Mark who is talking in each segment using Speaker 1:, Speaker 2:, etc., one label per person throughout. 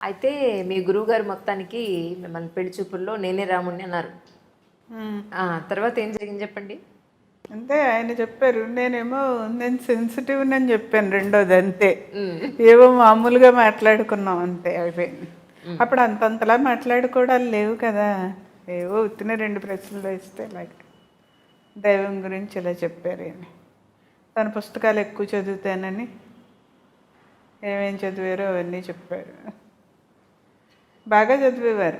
Speaker 1: అయితే మీ గురువుగారు మొత్తానికి మిమ్మల్ని పెళ్ళి చూపుల్లో నేనే రాముణ్ణి అన్నారు. తర్వాత ఏం జరిగింది చెప్పండి?
Speaker 2: అంతే ఆయన చెప్పారు నేనేమో నేను సెన్సిటివ్ అని చెప్పాను రెండోది అంతే. ఏవో మామూలుగా మాట్లాడుకున్నాం అంతే అయిపోయింది అప్పుడు అంతంతలా మాట్లాడుకోవడాలు లేవు కదా. ఏవో ఉత్తిన రెండు ప్రశ్నలు వేస్తే అలాగే దైవం గురించి ఇలా చెప్పారు అని తన పుస్తకాలు ఎక్కువ చదువుతానని ఏమేం చదివారో అవన్నీ చెప్పారు. బాగా చదివేవారు.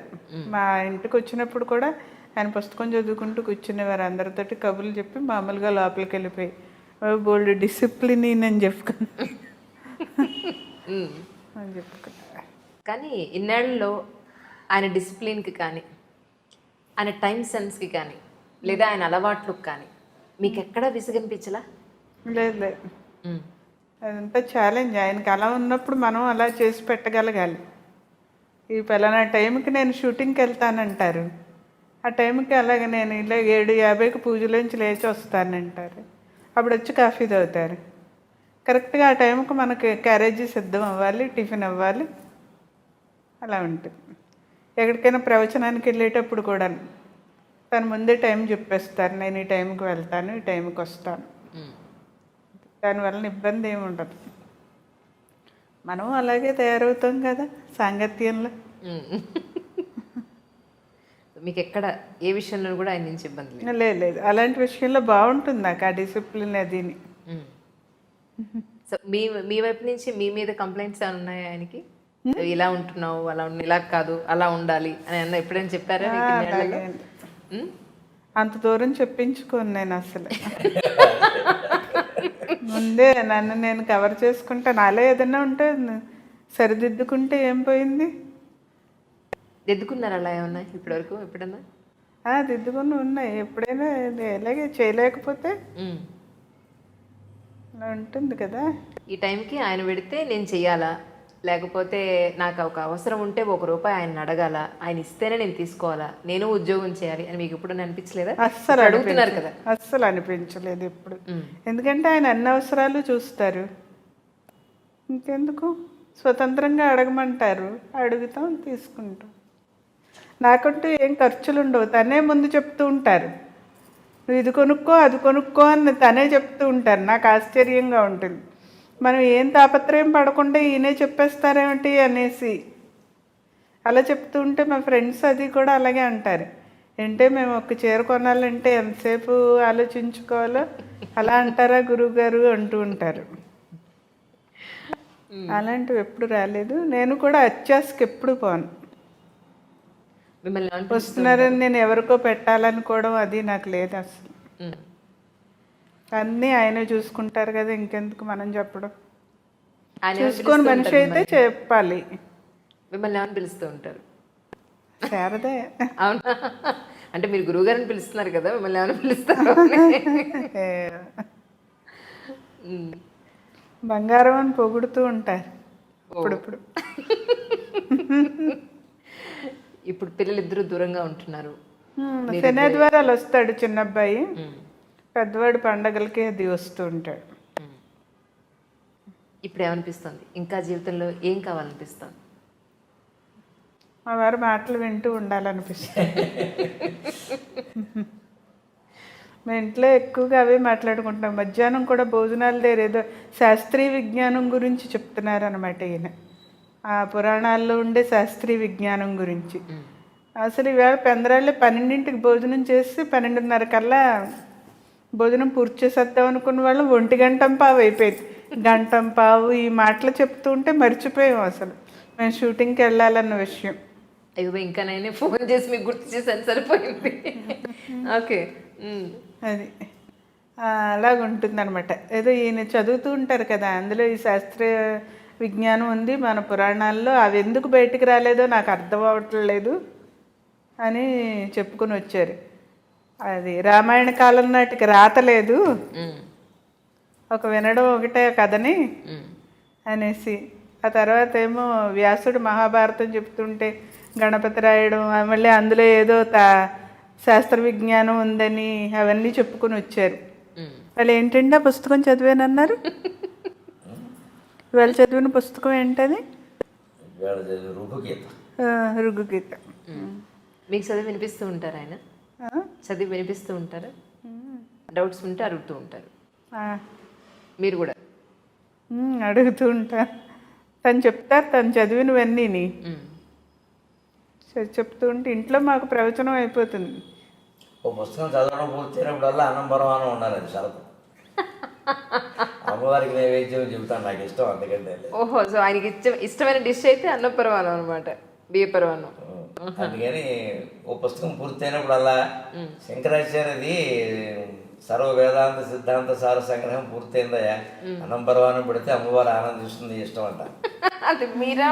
Speaker 2: మా ఇంటికి వచ్చినప్పుడు కూడా ఆయన పుస్తకం చదువుకుంటూ కూర్చునేవారు. అందరితోటి కబుర్లు చెప్పి మామూలుగా లోపలికి వెళ్ళిపోయి బోల్డ్ డిసిప్లిన్ అని చెప్పుకున్నా. అని చెప్పుకున్నారు
Speaker 1: కానీ ఇన్నేళ్ళలో ఆయన డిసిప్లిన్కి కానీ ఆయన టైం సెన్స్కి కానీ లేదా ఆయన అలవాట్లకు కానీ మీకు ఎక్కడా విసుగనిపించలా
Speaker 2: లేదు లేదు. అదంతా ఛాలెంజ్ ఆయనకి అలా ఉన్నప్పుడు మనం అలా చేసి పెట్టగలగాలి. ఈ పలానా టైంకి నేను షూటింగ్కి వెళ్తానంటారు. ఆ టైంకి అలాగే నేను ఇలా ఏడు యాభైకి పూజలోంచి లేచి వస్తానంటారు. అప్పుడు వచ్చి కాఫీ తాగుతారు. కరెక్ట్గా ఆ టైంకి మనకి క్యారేజీ సిద్ధం అవ్వాలి టిఫిన్ అవ్వాలి. అలా ఉంటుంది. ఎక్కడికైనా ప్రవచనానికి వెళ్ళేటప్పుడు కూడా తను ముందే టైం చెప్పేస్తారు. నేను ఈ టైంకి వెళ్తాను ఈ టైంకి వస్తాను. దానివల్ల ఇబ్బంది ఏమి ఉండదు. మనం అలాగే తయారవుతాం కదా సాంగత్యంలో.
Speaker 1: మీకు ఎక్కడ ఏ విషయంలో కూడా ఆయన నుంచి ఇబ్బంది లేదు.
Speaker 2: లేదు అలాంటి విషయంలో బాగుంటుంది నాకు ఆ డిసిప్లిన్ అదిని.
Speaker 1: ఉమ్. సో మీ మీ వైపు నుంచి మీ మీద కంప్లైంట్స్ ఏమైనా ఉన్నాయా ఆయనకి? ఇలా ఉంటున్నావు అలా ఇలా కాదు అలా ఉండాలి అని అన్న ఎప్పుడైనా చెప్పారా?
Speaker 2: అంత దూరం చెప్పించుకోను నేను అసలు. ముందే నన్ను నేను కవర్ చేసుకుంటా నాలో ఏదైనా ఉంటే సరిదిద్దుకుంటే ఏం పోయింది?
Speaker 1: దిద్దుకున్నారా అలా ఏమన్నా ఇప్పటివరకు? ఎప్పుడన్నా?
Speaker 2: ఆ, దిద్దుకుని ఉన్నాయి ఎప్పుడైనా ఇది ఎలాగే చేయలేకపోతే
Speaker 1: ఉమ్.
Speaker 2: ఉంటుంది కదా.
Speaker 1: ఈ టైంకి ఆయన పెడితే నేను చెయ్యాలా? లేకపోతే నాకు ఒక అవసరం ఉంటే ఒక రూపాయి ఆయన అడగాల ఆయన ఇస్తేనే నేను తీసుకోవాలా నేను ఉద్యోగం చేయాలి అని మీకు ఎప్పుడు అనిపించలేదా?
Speaker 2: అస్సలు
Speaker 1: ఇప్పుడు అడుగుతున్నారు కదా.
Speaker 2: అస్సలు అనిపించలేదు ఎప్పుడు.
Speaker 1: ఉమ్.
Speaker 2: ఎందుకంటే ఆయన అన్ని అవసరాలు చూస్తారు. ఇంకెందుకు? స్వతంత్రంగా అడగమంటారు. అడుగుతాం తీసుకుంటాం. నాకంటూ ఏం ఖర్చులు ఉండవు తనే ముందు చెప్తూ ఉంటారు. నువ్వు ఇది కొనుక్కో అది కొనుక్కో అని తనే చెప్తూ ఉంటారు. నాకు ఆశ్చర్యంగా ఉంటుంది. మనం ఏం తాపత్రయం పడకుండా ఈయనే చెప్పేస్తారేమిటి అనేసి అలా చెప్తూ ఉంటే మా ఫ్రెండ్స్ అది కూడా అలాగే అంటారు. అంటే మేము ఒక చీర కొనాలంటే ఎంతసేపు ఆలోచించుకోవాలో అలా అంటారా గురువు గారు అంటూ ఉంటారు. అలాంటివి ఎప్పుడు రాలేదు. నేను కూడా అత్యాసకి ఎప్పుడు పోను. వస్తున్నారని నేను ఎవరికో పెట్టాలనుకోవడం అది నాకు లేదు అసలు. అన్నీ ఆయనే చూసుకుంటారు కదా ఇంకెందుకు మనం చెప్పడం? చూసుకొని మనిషి అయితే చెప్పాలి.
Speaker 1: మిమ్మల్ని ఏమని పిలుస్తూ ఉంటారు?
Speaker 2: శారదే.
Speaker 1: అవునా? అంటే మీరు గురువు గారిని పిలుస్తున్నారు కదా మిమ్మల్ని ఏమైనా పిలుస్తారు.
Speaker 2: బంగారం అని పొగుడుతూ ఉంటారు. ఇప్పుడిప్పుడు.
Speaker 1: ఇప్పుడు పిల్లలు ఇద్దరు దూరంగా ఉంటున్నారు.
Speaker 2: శనిద్వారాలు వస్తాడు చిన్న అబ్బాయి. పెద్దవాడు పండగలకి అది వస్తూ ఉంటాడు.
Speaker 1: ఇప్పుడు ఏమనిపిస్తుంది ఇంకా జీవితంలో ఏం కావాలనిపిస్తుంది?
Speaker 2: మా వారి మాటలు వింటూ ఉండాలనిపిస్తుంది. మా ఇంట్లో ఎక్కువగా అవే మాట్లాడుకుంటున్నాం. మధ్యాహ్నం కూడా భోజనాల దగ్గర ఏదో శాస్త్రీయ విజ్ఞానం గురించి చెప్తున్నారు అనమాట ఈయన. ఆ పురాణాల్లో ఉండే శాస్త్రీయ విజ్ఞానం గురించి. అసలు ఇవాళ పెందరాళ్ళే పన్నెండింటికి భోజనం చేసి పన్నెండున్నర కల్లా భోజనం పూర్తి చేసేద్దాం అనుకున్న వాళ్ళం ఒంటి గంటం పావు అయిపోయింది. గంటం పావు ఈ మాటలు చెప్తూ ఉంటే మర్చిపోయాం అసలు. మేము షూటింగ్కి వెళ్ళాలన్న విషయం.
Speaker 1: అయ్యో ఇంకా నేనే ఫోన్ చేసి మీకు గుర్తు చేశాను సరిపోయింది. ఓకే.
Speaker 2: అది. ఆ, అలాగుంటుందన్నమాట. ఏదో ఈయన చదువుతూ ఉంటారు కదా అందులో ఈ శాస్త్రీయ విజ్ఞానం ఉంది మన పురాణాల్లో అవి ఎందుకు బయటికి రాలేదో నాకు అర్థం అవ్వట్లేదు అని చెప్పుకొని వచ్చారు. అది రామాయణ కాలం నాటికి రాతలేదు. ఒక వినడం ఒకటే కథని. అనేసి ఆ తర్వాత ఏమో వ్యాసుడు మహాభారతం చెప్తుంటే గణపతి రాయడం మళ్ళీ అందులో ఏదో తా శాస్త్ర విజ్ఞానం ఉందని అవన్నీ చెప్పుకొని వచ్చారు. వాళ్ళు ఏంటంటే ఆ పుస్తకం చదివానన్నారు వాళ్ళు చదివిన పుస్తకం ఏంటది
Speaker 3: వేళ చదివి రుభుగీత
Speaker 2: ఆ, రుగ్గు గీత
Speaker 1: మీకు చదివి వినిపిస్తూ ఉంటారు ఆయన? చదివి వినిపిస్తూ ఉంటారు. డౌట్స్ ఉంటే అడుగుతూ ఉంటారు.
Speaker 2: ఆ.
Speaker 1: మీరు కూడా?
Speaker 2: అడుగుతూ ఉంటా. తను చెప్తారు తను చదివినవన్నీని
Speaker 1: మ్మ్.
Speaker 2: చె- చెప్తూ ఉంటే ఇంట్లో మాకు ప్రవచనం అయిపోతుంది.
Speaker 3: ఓ పుస్తకం చదవడం పూర్తయినప్పుడల్లా అన్నం పరమానం ఉండాలి అది షరతు అమ్మవారికి నైవేద్యం చెబుతాను నాకు ఇష్టం అందుకంటే.
Speaker 1: ఓహో సో ఆయనకి ఇష్టం ఇష్టమైన డిష్ అయితే అన్న పరమాణం అనమాట బియ్య పరమాణం
Speaker 3: అందుకని ఓ పుస్తకం పూర్తయినప్పుడల్లా శంకరాచార్యది సర్వ వేదాంత సిద్ధాంత సార సంగ్రహం పూర్తయిందయ్యా. అన్నం పరమానం పెడితే అమ్మవారు ఆనందిస్తుంది ఇష్టం అంట.
Speaker 1: అది మీరా?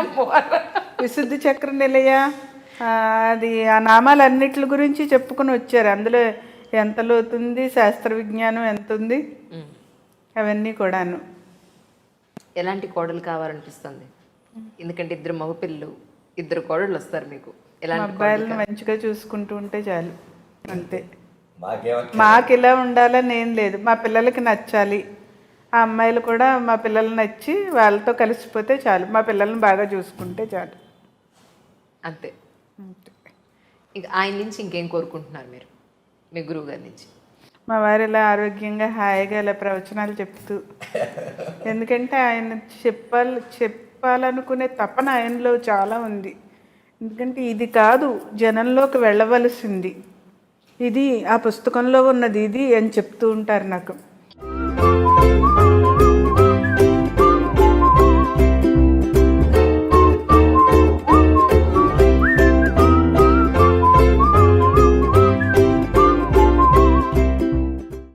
Speaker 2: విశుద్ధి చక్ర నిలయ ఆ, అది ఆ నామాలన్నిటి గురించి చెప్పుకొని వచ్చారు. అందులో ఎంత లోతుంది శాస్త్ర విజ్ఞానం ఎంత ఉంది. అవన్నీ కూడాను.
Speaker 1: ఎలాంటి కోడలు కావాలనిపిస్తుంది? ఎందుకంటే ఇద్దరు మగపిల్లలు. ఇద్దరు కోడళ్ళు వస్తారు మీకు. ఎలాంటి
Speaker 2: అబ్బాయిలను మంచిగా చూసుకుంటూ ఉంటే చాలు. అంతే. మాకు ఇలా ఉండాలని ఏం లేదు. మా పిల్లలకి నచ్చాలి. ఆ అమ్మాయిలు కూడా మా పిల్లలు నచ్చి వాళ్ళతో కలిసిపోతే చాలు. మా పిల్లల్ని బాగా చూసుకుంటే చాలు.
Speaker 1: అంతే.
Speaker 2: అంతే.
Speaker 1: ఇంకా ఆయన నుంచి ఇంకేం కోరుకుంటున్నారు మీరు? మీ గురువు గారి నుంచి.
Speaker 2: మా వారు ఇలా ఆరోగ్యంగా హాయిగా ఇలా ప్రవచనాలు చెప్తూ. ఎందుకంటే ఆయన చెప్పాలి చెప్పాలనుకునే తపన ఆయనలో చాలా ఉంది. ఎందుకంటే ఇది కాదు జనంలోకి వెళ్ళవలసింది. ఇది ఆ పుస్తకంలో ఉన్నది ఇది అని చెప్తూ ఉంటారు నాకు.